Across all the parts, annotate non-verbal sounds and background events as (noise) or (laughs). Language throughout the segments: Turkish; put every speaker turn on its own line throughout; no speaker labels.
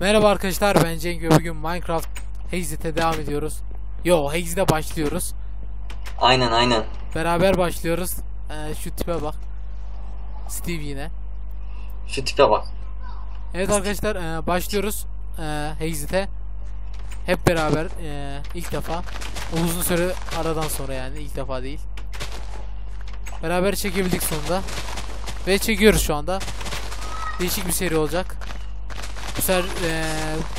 Merhaba arkadaşlar ben Cenk ve bugün Minecraft Exit'e devam ediyoruz. Yo Exit'e başlıyoruz.
Aynen aynen.
Beraber başlıyoruz. Ee, şu tipe bak. Steve yine.
Şu tipe bak.
Evet arkadaşlar e, başlıyoruz e, Exit'e. Hep beraber e, ilk defa. Uzun süre aradan sonra yani ilk defa değil. Beraber çekebildik sonunda. Ve çekiyoruz şu anda. Değişik bir seri olacak. Sefer e,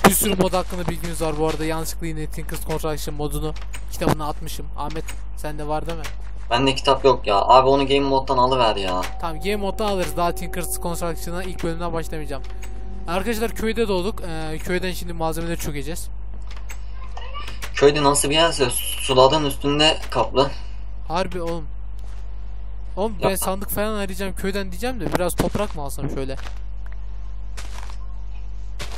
bir sürü mod hakkında bilgimiz var bu arada. Yanlışlıkla yine Tinker's Construction modunu kitabına atmışım. Ahmet sende var değil mi?
Bende kitap yok ya. Abi onu Game Mode'dan alıver ya.
Tamam game moddan alırız. Daha Tinker's Construction'a ilk bölümden başlamayacağım. Arkadaşlar köyde doğduk. Ee, köyden şimdi malzemeleri çökeceğiz.
Köyde nasıl bir yerse suların üstünde kaplı.
Harbi oğlum. Oğlum ben sandık falan arayacağım köyden diyeceğim de biraz toprak mı alsam şöyle.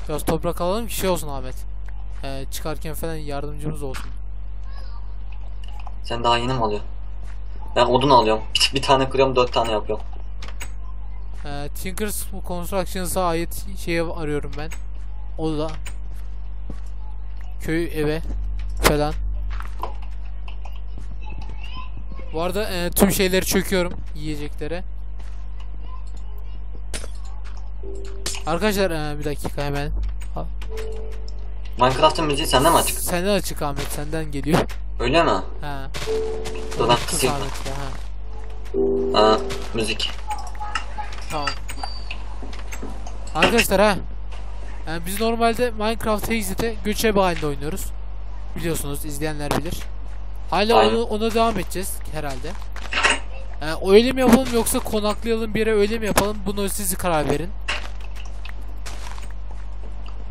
Biraz toprak alalım ki şey olsun Ahmet. Ee, çıkarken falan yardımcımız olsun.
Sen daha yeni mi alıyorsun? Ben odun alıyorum. Bir, bir tane kırıyorum dört tane yapıyorum.
Ee, Tinker's Constructions'a ait şeyi arıyorum ben. O da köy eve falan. Bu arada e, tüm şeyleri çöküyorum yiyeceklere. Arkadaşlar e, bir dakika hemen.
Minecraft'ın müziği sende mi açık?
Senden açık Ahmet senden geliyor.
Öyle mi?
Ha.
Dur kısayım.
Ha.
Ha, müzik.
Tamam. Arkadaşlar ha. Yani biz normalde Minecraft Exit'e göçebe halinde oynuyoruz. Biliyorsunuz izleyenler bilir. Hala
Aynen.
onu, ona devam edeceğiz herhalde. Yani öyle mi yapalım yoksa konaklayalım bir yere öyle mi yapalım bunu siz karar verin.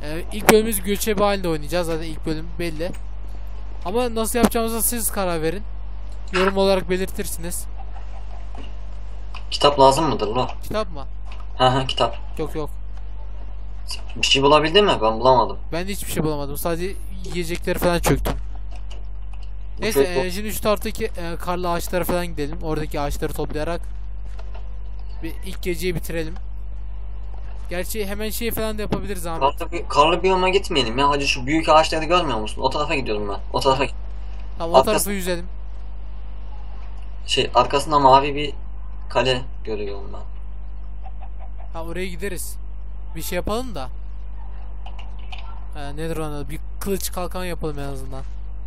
Ee, ilk bölümümüz göçebe halinde oynayacağız zaten ilk bölüm belli. Ama nasıl yapacağımıza siz karar verin. Yorum olarak belirtirsiniz.
Kitap lazım mıdır lo?
Kitap mı?
Ha ha kitap.
Yok yok.
Bir şey bulabildin mi? Ben bulamadım.
Ben de hiçbir şey bulamadım. Sadece yiyecekleri falan çöktüm. Neyse e, şimdi şu taraftaki e, karlı ağaçlara falan gidelim. Oradaki ağaçları toplayarak bir ilk geceyi bitirelim. Gerçi hemen şey falan da yapabiliriz Ahmet.
Karlı, bir, karlı biyoma gitmeyelim ya. Hacı şu büyük ağaçları görmüyor musun? O tarafa gidiyorum ben. O tarafa
Tamam o
Arkası-
yüzelim.
şey arkasında mavi bir kale görüyorum ben.
Ha oraya gideriz. Bir şey yapalım da. E, nedir ona? Bir kılıç kalkan yapalım en azından.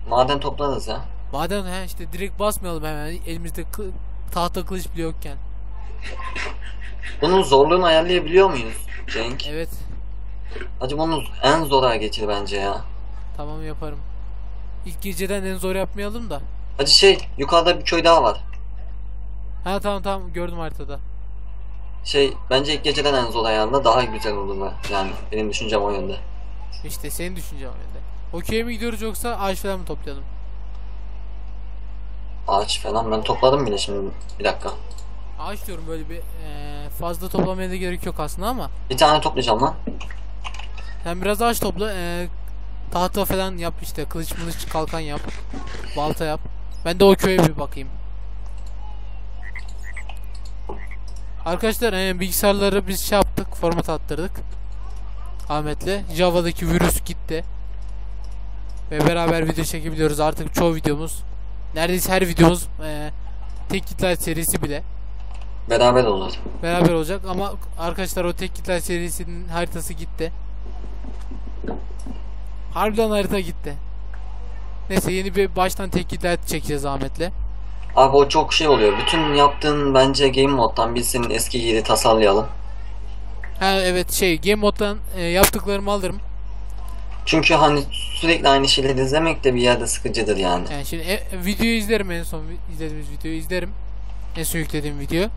Maden toplarız ya.
Madem he işte direkt basmayalım hemen elimizde kı- tahta kılıç bile yokken.
Bunun zorluğunu ayarlayabiliyor muyuz Cenk?
Evet
Hacı bunu en zora geçir bence ya.
tamam yaparım. İlk geceden en zor yapmayalım da.
Hacı şey yukarıda bir köy daha var.
Ha tamam tamam gördüm haritada.
Şey bence ilk geceden en zor ayarla daha güzel olur be. Yani benim düşüncem o yönde.
İşte senin düşüncen o yönde. O köye mi gidiyoruz yoksa ağaç falan mı toplayalım?
Ağaç falan ben topladım bile şimdi. Bir dakika.
Ağaç diyorum böyle bir eee, fazla toplamaya da gerek yok aslında ama.
Bir tane toplayacağım lan.
Sen biraz ağaç topla. eee, tahta falan yap işte kılıç mılıç kalkan yap. Balta yap. Ben de o köye bir bakayım. Arkadaşlar eee, bilgisayarları biz şey yaptık format attırdık. Ahmet'le. Java'daki virüs gitti. Ve beraber video çekebiliyoruz. Artık çoğu videomuz neredeyse her videomuz eee tek kitler serisi bile
Beraber olur.
beraber olacak ama arkadaşlar o tek kitler serisinin haritası gitti. Harbiden harita gitti. Neyse yeni bir baştan tek kitler çekeceğiz Ahmet'le.
Abi o çok şey oluyor. Bütün yaptığın bence game moddan biz senin eski yeri tasarlayalım.
Ha evet şey Game Mode'dan e, yaptıklarımı alırım.
Çünkü hani sürekli aynı şeyleri izlemek de bir yerde sıkıcıdır yani.
Yani şimdi e, videoyu izlerim en son izlediğimiz videoyu izlerim. En son yüklediğim video.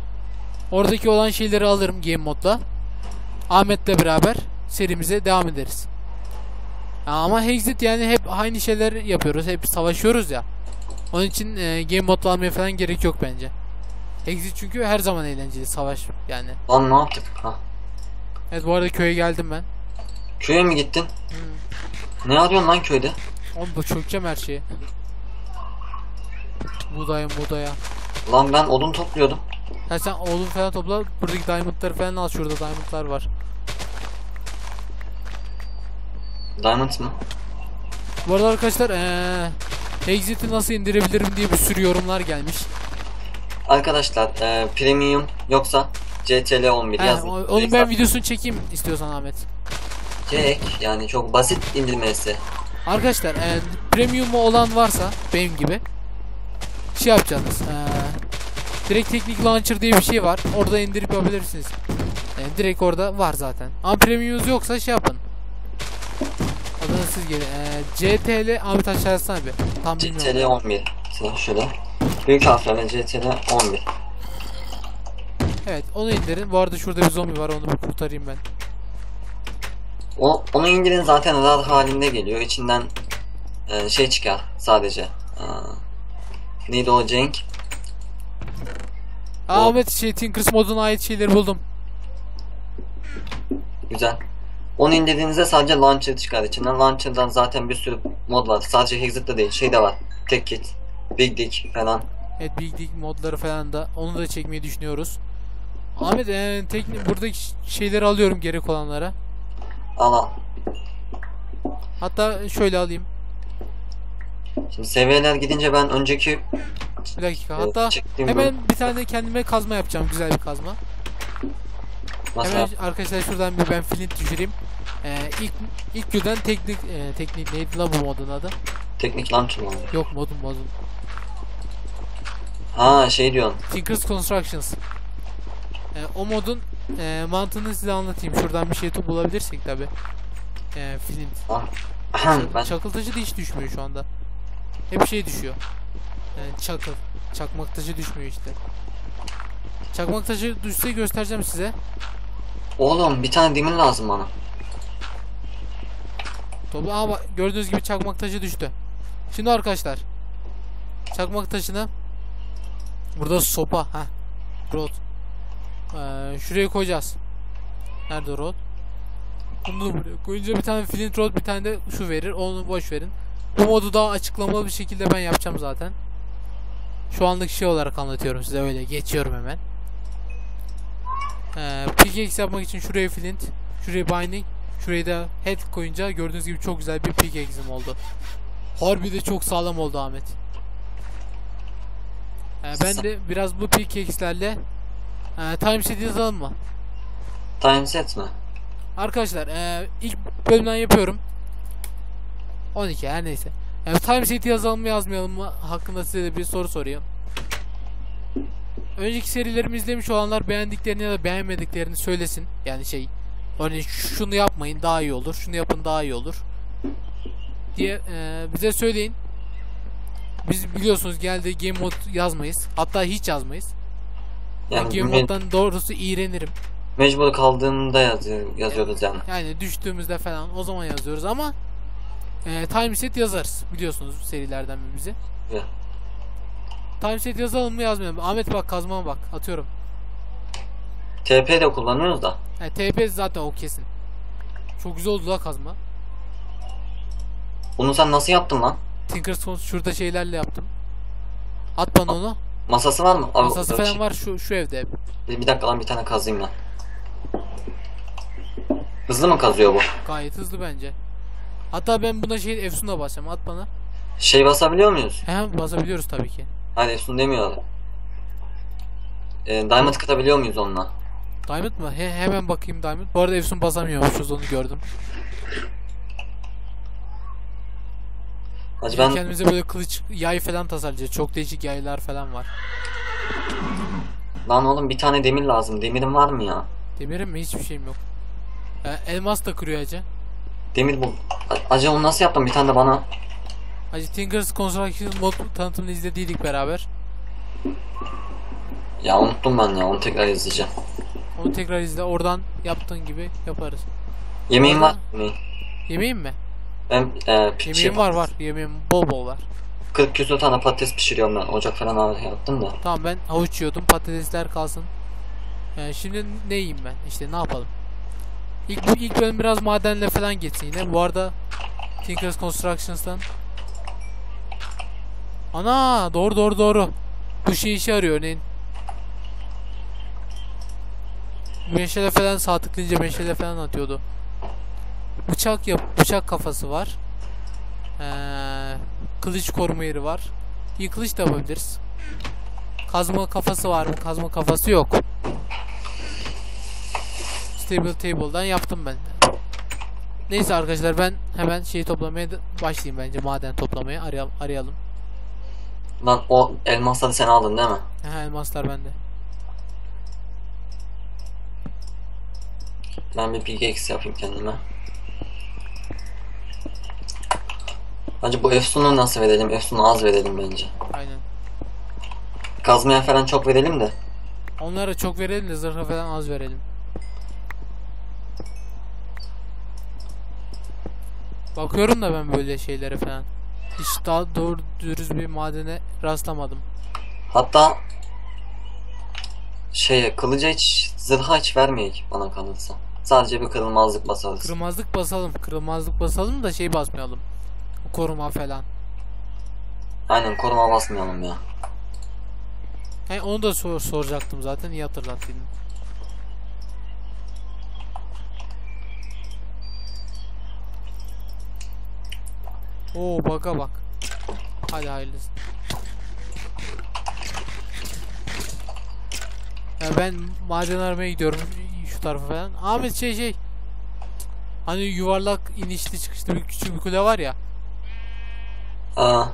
Oradaki olan şeyleri alırım Game Mode'da. Ahmet'le beraber serimize devam ederiz. Ya ama Exit yani hep aynı şeyler yapıyoruz. Hep savaşıyoruz ya. Onun için e, Game Mode'la almaya falan gerek yok bence. Exit çünkü her zaman eğlenceli savaş yani.
Lan ne yaptık? Ha.
Evet bu arada köye geldim ben.
Köye mi gittin?
Hmm.
Ne arıyorsun lan köyde?
Oğlum bu çökeceğim her şeyi. Buğdaya buğdaya.
Lan ben odun topluyordum.
Ha sen oğlum falan topla. Buradaki diamondları falan al. Şurada diamondlar var.
Diamond mı?
Bu arada arkadaşlar eee Exit'i nasıl indirebilirim diye bir sürü yorumlar gelmiş.
Arkadaşlar e, premium yoksa CTL 11
He,
yazın.
onun ben videosunu çekeyim istiyorsan Ahmet.
Çek yani çok basit indirmesi.
Arkadaşlar eee premium olan varsa benim gibi şey yapacaksınız. eee, direkt teknik launcher diye bir şey var. Orada indirip yapabilirsiniz. Yani direkt orada var zaten. Ama premium'unuz yoksa şey yapın. Adına siz gelin. Eee CTL Ahmet aşağı yazsana bir. Tam.
CTL 11. Sıra şurada. Büyük harflerle CTL 11.
Evet onu indirin. Bu arada şurada bir zombi var onu bir kurtarayım ben.
O, onu indirin zaten RAR halinde geliyor. İçinden e, şey çıkar sadece. Aa, neydi o Cenk?
Aa, Ahmet şey Tinkers moduna ait şeyleri buldum.
Güzel. Onu indirdiğinizde sadece launcher çıkar içinden. Launcher'dan zaten bir sürü mod var. Sadece Exit'te değil. Şey de var. Tek kit, Big Dick falan.
Evet Big Dig modları falan da onu da çekmeyi düşünüyoruz. Ahmet eee teknik buradaki şeyleri alıyorum gerek olanlara.
Al al.
Hatta şöyle alayım.
Şimdi seviyeler gidince ben önceki
Bir dakika.
e,
Hatta
çektiğim
hemen bir tane kendime kazma yapacağım. Güzel bir kazma.
mesela
Hemen arkadaşlar şuradan bir ben flint düşüreyim. Eee ilk ilk günden teknik eee, teknik neydi la bu modun adı?
teknik launcher mı?
Yok modun modun.
Ha şey diyorsun.
Tinkers Constructions. Ee, o modun e, mantığını size anlatayım. Şuradan bir şey bulabilirsek tabi. E, flint.
Ahem, ben
Çakıl taşı da hiç düşmüyor şu anda. Hep şey düşüyor. Yani çakıl. Çakmak taşı düşmüyor işte. Çakmak taşı düşse göstereceğim size.
Oğlum bir tane demir lazım bana.
Topla ama gördüğünüz gibi çakmak taşı düştü. Şimdi arkadaşlar. Çakmak taşını burada sopa ha. Rod. Ee, şuraya koyacağız. Nerede rod? Bunu da buraya koyunca bir tane flint rod bir tane de şu verir. Onu boş verin. Bu modu daha açıklamalı bir şekilde ben yapacağım zaten. Şu anlık şey olarak anlatıyorum size öyle geçiyorum hemen. Ee, pickaxe yapmak için şuraya flint, şuraya binding, Şurayı da head koyunca gördüğünüz gibi çok güzel bir pickaxe'im oldu. Harbi de çok sağlam oldu Ahmet. Ee, ben de biraz bu pickaxe'lerle e, time set yazalım mı?
Time set mi?
Arkadaşlar e, ilk bölümden yapıyorum. 12 her neyse. E, time set yazalım mı yazmayalım mı hakkında size de bir soru sorayım. Önceki serilerimi izlemiş olanlar beğendiklerini ya da beğenmediklerini söylesin. Yani şey Örneğin şunu yapmayın daha iyi olur. Şunu yapın daha iyi olur. Diye e, bize söyleyin. Biz biliyorsunuz geldi game mod yazmayız. Hatta hiç yazmayız.
Yani
game
me-
moddan doğrusu iğrenirim.
mecbur kaldığımda yazıyor, yazıyoruz yani.
Yani düştüğümüzde falan o zaman yazıyoruz ama e, time set yazarız. Biliyorsunuz serilerden bizi. Time set yazalım mı yazmayalım mı? Ahmet bak kazmama bak atıyorum.
TP de kullanıyoruz da.
Yani TP zaten o kesin. Çok güzel oldu la kazma.
Bunu sen nasıl yaptın lan?
Tinkersons şurada şeylerle yaptım. At bana onu.
Masası var mı? Abi,
Masası falan var şu şu evde hep.
Bir, dakika lan bir tane kazayım lan. Hızlı mı kazıyor bu?
Gayet hızlı bence. Hatta ben buna şey Efsun'a basacağım. At bana.
Şey basabiliyor muyuz?
Hem basabiliyoruz tabii ki.
Hayır Efsun demiyorlar. Ee, diamond katabiliyor muyuz onunla?
Diamond mı? He, hemen bakayım Diamond. Bu arada Efsun basamıyormuşuz onu gördüm.
Hacı
Ben... Kendimize böyle kılıç, yay falan tasarlayacağız. Çok değişik yaylar falan var.
lan oğlum bir tane demir lazım. Demirin var mı ya?
Demirim mi? Hiçbir şeyim yok. Ee, elmas da kırıyor acı.
Demir bu. Acı onu nasıl yaptın? Bir tane de bana.
Acı Tinkers Construction mod tanıtımını izlediydik beraber.
Ya unuttum ben ya. Onu tekrar izleyeceğim.
Onu tekrar izle. Oradan yaptığın gibi yaparız.
Yemeğin var mı?
Yemeğim mi?
Ben e,
Yemeğim
şey,
var var. Yemeğim bol bol var.
40 küsur tane patates pişiriyorum ben. Ocak falan yaptım da.
Tamam ben havuç yiyordum. Patatesler kalsın. Ee, şimdi ne yiyeyim ben? İşte ne yapalım? İlk, ilk bölüm biraz madenle falan geçsin yine. Bu arada Tinkers Constructions'tan Ana doğru doğru doğru. Bu şey işe yarıyor örneğin. Meşale falan sağ tıklayınca meşale falan atıyordu. bıçak yap bıçak kafası var. Ee, kılıç koruma yeri var. İyi kılıç da yapabiliriz. Kazma kafası var mı? Kazma kafası yok. Stable table'dan yaptım ben. Neyse arkadaşlar ben hemen şeyi toplamaya başlayayım bence maden toplamaya arayalım. arayalım.
Lan o elmasları sen aldın değil mi?
Aha, elmaslar bende.
Ben bir pickaxe yapayım kendime. Bence bu Efsun'u nasıl verelim? Efsun'u az verelim bence.
Aynen.
Kazmaya falan çok verelim de.
Onlara çok verelim de zırha falan az verelim. Bakıyorum da ben böyle şeylere falan. Hiç daha doğru dürüst bir madene rastlamadım.
Hatta şeye kılıca hiç zırha hiç vermeyek bana kalırsa. Sadece bir kırılmazlık basarız.
Kırmazlık basalım. Kırmazlık basalım da şey basmayalım. Koruma falan.
Aynen koruma basmayalım ya.
He, onu da sor soracaktım zaten. iyi hatırlattın. Oo baka bak. Hadi hayırlısı. Ya ben maden aramaya gidiyorum şu tarafa falan. Ahmet şey şey. Hani yuvarlak inişli çıkışlı bir küçük bir kule var ya.
Aa,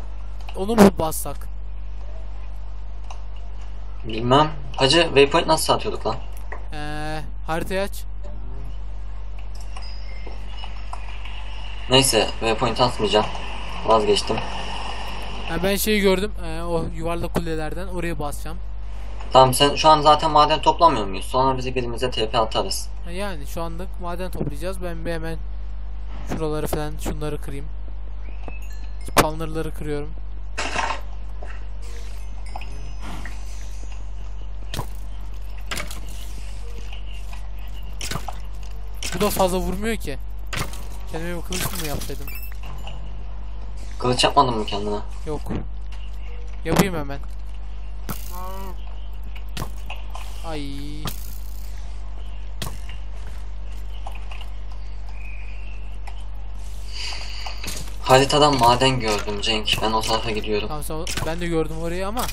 Onu mu bassak?
bilmem. Hacı waypoint nasıl satıyorduk lan?
Ee, haritayı aç.
Neyse waypoint atmayacağım. Vazgeçtim.
Ha, ben şeyi gördüm. ee, o yuvarlak kulelerden oraya basacağım.
Tamam sen şu an zaten maden toplamıyor muyuz? Sonra bizi birimize TP atarız.
Ha, yani şu anlık maden toplayacağız. Ben bir hemen şuraları falan şunları kırayım. Spawnerları kırıyorum. Bu da fazla vurmuyor ki. Kendime bir kılıç mı yapsaydım?
Kılıç yapmadın mı kendine?
Yok. Yapayım hemen. Ay.
Haritadan maden gördüm Cenk. Ben o tarafa gidiyorum.
Tamam sen- ben de gördüm orayı ama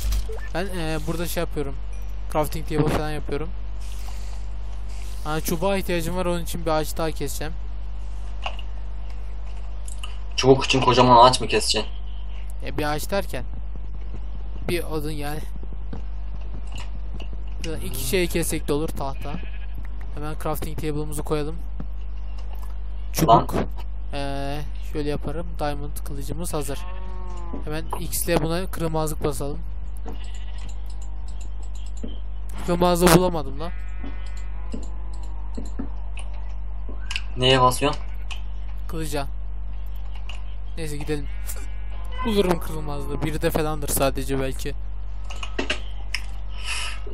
ben eee, burada şey yapıyorum. Crafting table falan yapıyorum. Ha, çubuğa ihtiyacım var onun için bir ağaç daha keseceğim.
Çubuk için kocaman ağaç mı keseceksin?
Ya bir ağaç derken bir odun yani. Ya da iki şey kessek de olur tahta. Hemen crafting table'ımızı koyalım. Çubuk. Eee şöyle yaparım. Diamond kılıcımız hazır. Hemen X ile buna kırmazlık basalım. Kırmazlığı bulamadım lan.
Neye basıyorsun?
Kılıca. Neyse gidelim. Bulurum kırılmazlığı. Biri de falandır sadece belki.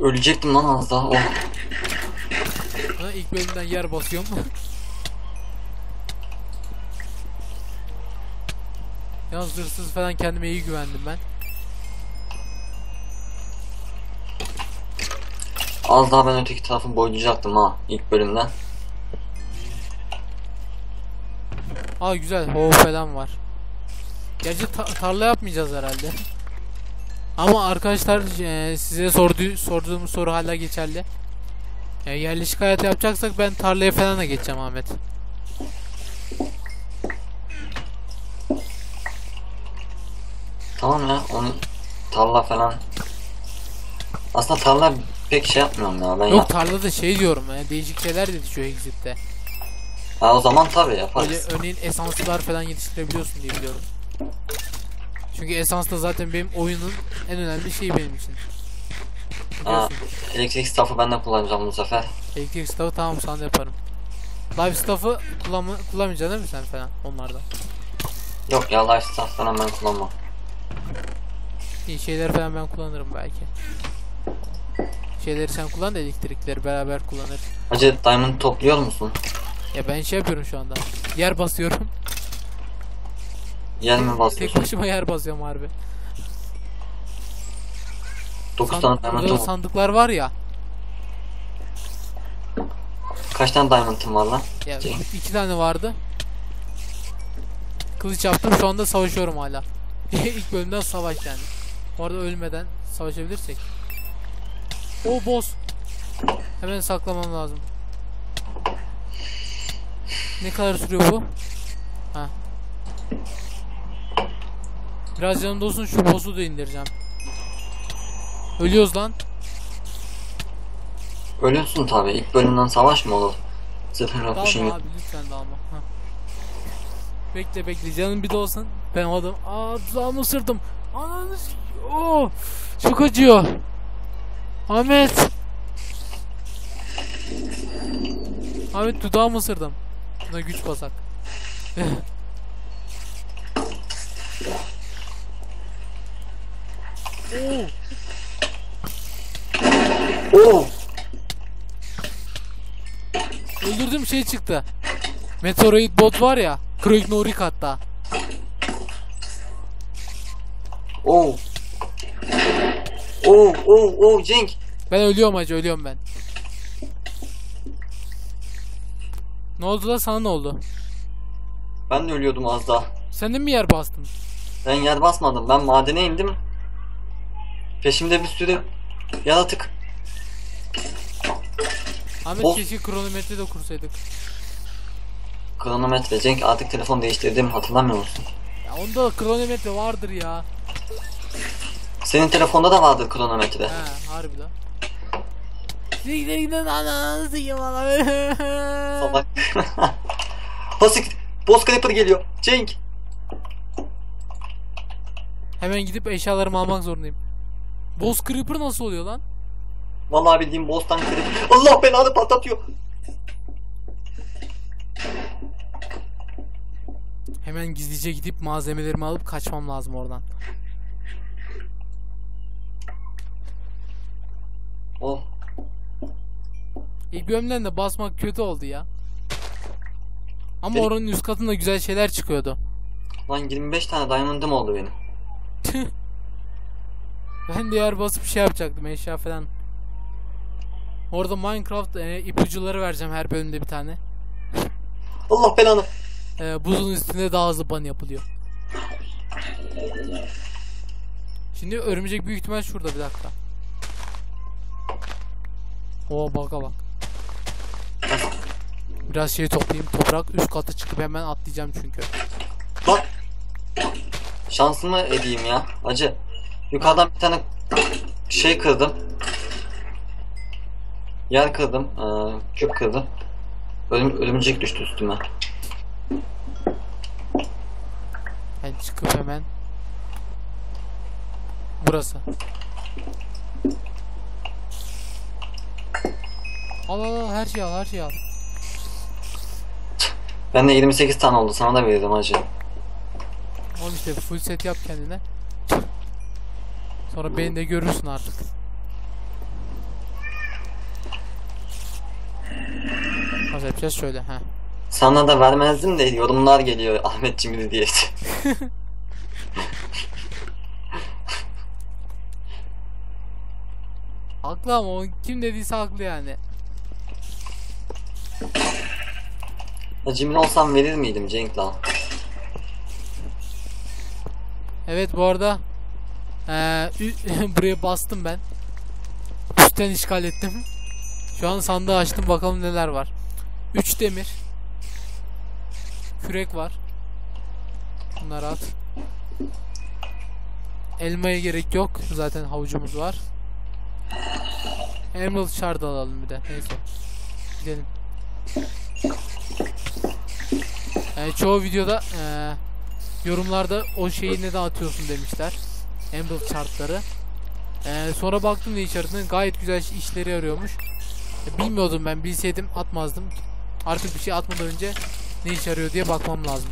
Ölecektim lan az daha. Oh.
Ha, ilk bölümden yer basıyorum. (laughs) Yalnız hırsız falan kendime iyi güvendim ben.
Az daha ben öteki tarafı boylayacaktım ha ilk bölümden.
Aa güzel. Hov falan var. Gerçi ta- tarla yapmayacağız herhalde. Ama arkadaşlar eee, size sorduğu sorduğum soru hala geçerli. E, yerleşik hayat yapacaksak ben tarlaya falan da geçeceğim Ahmet.
Tamam ya onu tarla falan. Aslında tarla pek şey yapmıyorum ya ben
Yok
yap-
tarlada şey diyorum ya değişik şeyler de düşüyor Exit'te.
Ha o zaman tabii
Böyle
yaparız.
örneğin esanslar falan yetiştirebiliyorsun diye biliyorum. Çünkü esans da zaten benim oyunun en önemli şeyi benim için. Biliyorsun.
elektrik staff'ı ben de kullanacağım bu sefer.
Elektrik staff'ı tamam sana yaparım. Live staff'ı kullanma, kullanmayacaksın değil mi sen falan onlardan?
Yok ya life staff falan ben kullanmam.
İyi şeyler falan ben kullanırım belki. Şeyleri sen kullan da elektrikleri beraber kullanırız.
Hacı diamond topluyor musun?
Ya ben şey yapıyorum şu anda. Yer basıyorum.
Yer mi
Tek
basıyorsun?
başıma yer basıyorum harbi.
9
San-
tane diamond'ım
burada
var.
sandıklar var ya.
Kaç tane diamond'ım var lan?
Ya
Şey.
iki tane vardı. Kılıç yaptım şu anda savaşıyorum hala. (laughs) İlk bölümden savaş yani. Orada ölmeden savaşabilirsek. O boss. Hemen saklamam lazım. Ne kadar sürüyor bu? Ha. Biraz yanımda olsun şu boss'u da indireceğim. Ölüyoruz lan.
Ölürsün tabi. İlk bölümden savaş mı olur? Şeyin
Dalma
yok.
abi lütfen dalma. Hah. Bekle bekle canım bir de olsun. Ben o adam. Aa dudağımı ısırdım. Ananı Oo, çok acıyor. Ahmet. Ahmet dudağımı ısırdım. Buna güç basak. (laughs) Oo! öldürdüğüm şey çıktı. Meteoroid bot var ya. Kroignorik hatta.
Oo! Oo! Oo! Oo! Cenk!
Ben ölüyorum hacı ölüyorum ben. Ne oldu da sana ne oldu?
Ben de ölüyordum az daha.
Sen de mi yer bastın?
Ben yer basmadım. Ben madene indim. Peşimde bir sürü yaratık.
Ahmet
Of.
keşke kronometre de kursaydık.
Kronometre. Cenk artık telefon değiştirdiğimi hatırlamıyor musun?
Ya onda da kronometre vardır ya.
Senin telefonda da vardır kronometre.
He harbi lan. Siktir gidin ananı sikeyim valla.
Salak. (laughs) Hasik. Boss Creeper geliyor. Cenk.
Hemen gidip eşyalarımı almak zorundayım. Boss Creeper nasıl oluyor lan?
Vallahi bildiğim boss'tan Creeper. Allah belanı patlatıyor.
Hemen gizlice gidip malzemelerimi alıp kaçmam lazım oradan.
Oh.
İlk bölümden de basmak kötü oldu ya. Ama
Benim-
oranın üst katında güzel şeyler çıkıyordu.
Lan 25 tane diamond'ım oldu benim. (laughs)
Ben de yer basıp şey yapacaktım eşya falan. Orada Minecraft e, ipucuları vereceğim her bölümde bir tane.
Allah belanı.
E, buzun üstünde daha hızlı ban yapılıyor. Şimdi örümcek büyük ihtimal şurada bir dakika. Oo baka bak. Biraz şey toplayayım toprak üst kata çıkıp hemen atlayacağım çünkü.
Bak. Şansımı edeyim ya. Acı. Yukarıdan bir tane şey kırdım. Yer kırdım. Ee, küp kırdım. Ölüm, ölümcek düştü üstüme.
Ben çıkıp hemen Burası Al al al her şeyi al her şeyi al
Bende 28 tane oldu. Sana da veririm acı.
Oğlum işte full set yap kendine Sonra beni de görürsün artık Nasıl yapacağız şöyle ha.
Sana da vermezdim de yorumlar geliyor Ahmet Cimri diye. (laughs)
Haklı ama o kim dediyse haklı yani
Cimri olsam verir miydim Cenk lan?
Evet bu arada eee, ü- (laughs) buraya bastım ben. Üstten işgal ettim. Şu an sandığı açtım bakalım neler var. 3 demir. Kürek var. Bunları at. Elmaya gerek yok. Zaten havucumuz var. Emerald shard alalım bir de. Neyse. Gidelim. Ee, çoğu videoda eee yorumlarda o şeyi neden atıyorsun demişler. Emerald chartları. Ee, sonra baktım ne içerisinde gayet güzel iş- işleri yarıyormuş. E, bilmiyordum ben bilseydim atmazdım. Artık bir şey atmadan önce ne iş yarıyor diye bakmam lazım.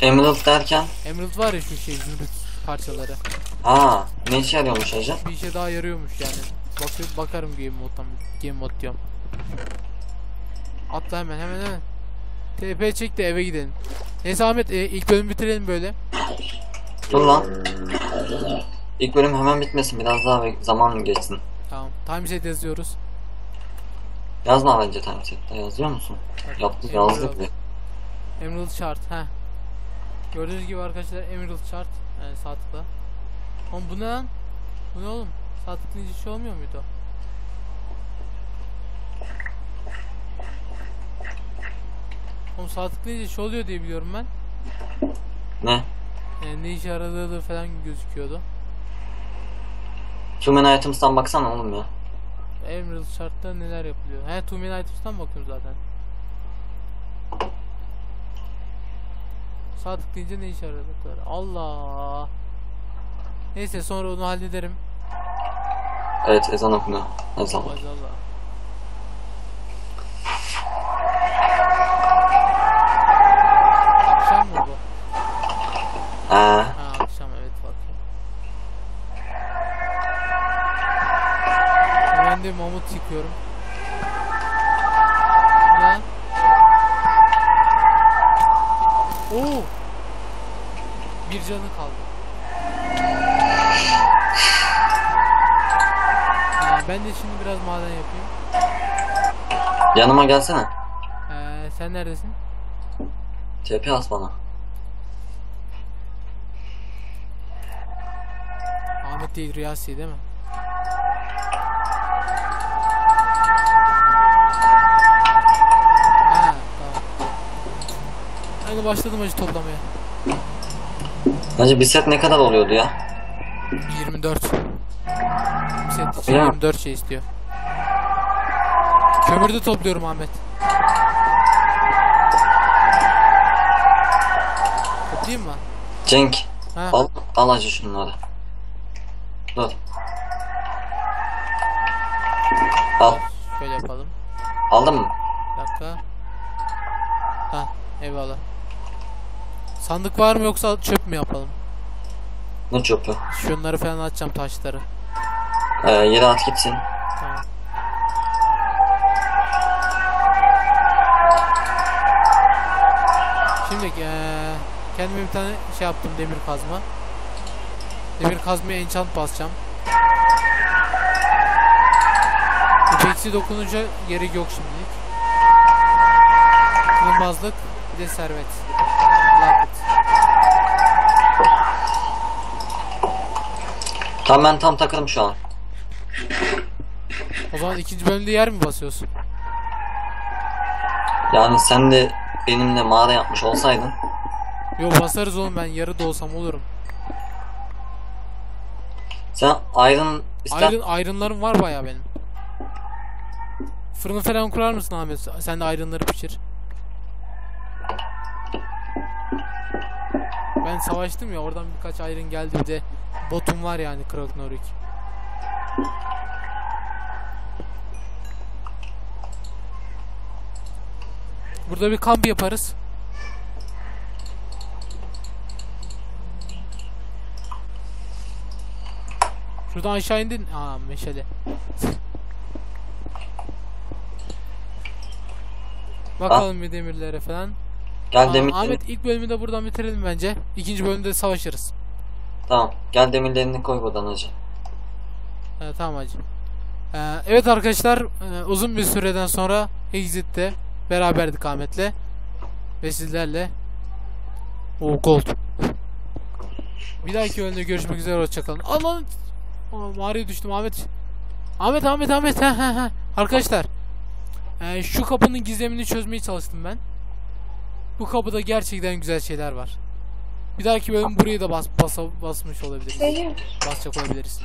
Emerald derken
Emerald var ya şu şey zümrüt parçaları.
ha ne işe yarıyormuş hacı?
Bir işe daha yarıyormuş yani. Bakıyorum bakarım game moddan game mod diyorum. Atla hemen hemen hemen. TP çek de eve gidelim. Neyse Ahmet e, ilk bölümü bitirelim böyle.
Dur lan. İlk bölüm hemen bitmesin. Biraz daha zaman geçsin.
Tamam. Timeset yazıyoruz.
Yazma bence timeset'te. Yazıyor musun?
Bak,
Yaptık
Emerald.
yazdık bile.
Emerald Shard. Ha. Gördüğünüz gibi arkadaşlar Emerald Chart yani sağ tıkla. Oğlum bu ne lan? Bu ne oğlum? Sağ tıklayınca şey olmuyor muydu? Oğlum sağ tıklayınca şey oluyor diye biliyorum ben.
Ne?
Yani ne işe yaradığı da falan gözüküyordu.
Human Items'tan baksana oğlum ya.
Emerald Chart'ta neler yapılıyor? He Main Items'tan bakıyorum zaten. Sağ tıklayınca ne işe yaradıkları. Allah. Neyse sonra onu hallederim.
Evet ezan okunuyor. Ezan.
Allah Allah. Akşam mı bu?
Ee,
Ha akşam evet bakayım. Ben yıkıyorum. Ne? Oo! Bir canı kaldı. Ha, ben de şimdi biraz maden yapayım.
yanıma gelsene.
Ee, sen neredesin?
TP as bana.
Ahmet değil Riyasi değil mi? Hadi başladım acı toplamaya.
Bence bir set ne kadar oluyordu ya?
24. Bir set için
Ya.
24 şey istiyor. Kömür de topluyorum Ahmet. Toplayayım mı?
Cenk
Ha.
al, al acı şunları. Dur. Al.
Şöyle yapalım.
Aldın mı?
Bir dakika. Ha, eyvallah. Sandık var mı yoksa çöp mü yapalım?
Ne çöpü?
Şunları falan atacağım taşları.
Ee, yere at gitsin.
Tamam. Şimdi eee kendime bir tane şey yaptım demir kazma. Demir kazmaya enchant basacağım. İpeksi dokununca gerek yok şimdilik. Kırılmazlık bir de servet.
Tamam ben tam takılım şu an.
O zaman ikinci bölümde yer mi basıyorsun?
Yani sen de benimle mağara yapmış olsaydın.
Yo basarız oğlum ben yarı da olsam olurum.
Sen Iron ister
Iron, iron'larım var bayağı benim. Fırını falan kurar mısın Ahmet? Sen de iron'ları pişir. Ben savaştım ya oradan birkaç iron geldi bir de botum var yani Krognorik. Burada bir kamp yaparız. Şuradan aşağı indin. Aa meşale. Bakalım bir demirlere falan.
gel
Aa,
demir.
Ahmet ilk bölümü de buradan bitirelim bence. İkinci bölümde savaşırız.
Tamam. Gel demirlerini koy buradan hacı.
Ee, tamam hacı. Ee, evet arkadaşlar e, uzun bir süreden sonra Exit'te beraberdik Ahmet'le ve sizlerle. O gold. Bir dahaki bölümde görüşmek üzere hoşçakalın. Aa, mağaraya düştüm Ahmet. Ahmet Ahmet Ahmet. Arkadaşlar e, şu kapının gizemini çözmeye çalıştım ben. Bu kapıda gerçekten güzel şeyler var. Bir dahaki bölüm burayı da bas, basa- basmış olabiliriz. Basacak olabiliriz.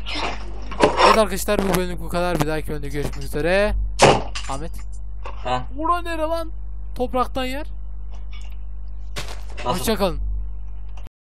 Evet arkadaşlar bu bölümlük bu kadar. Bir dahaki bölümde görüşmek üzere. Ahmet.
Ha?
Bura nere lan? Topraktan yer. Hoşçakalın.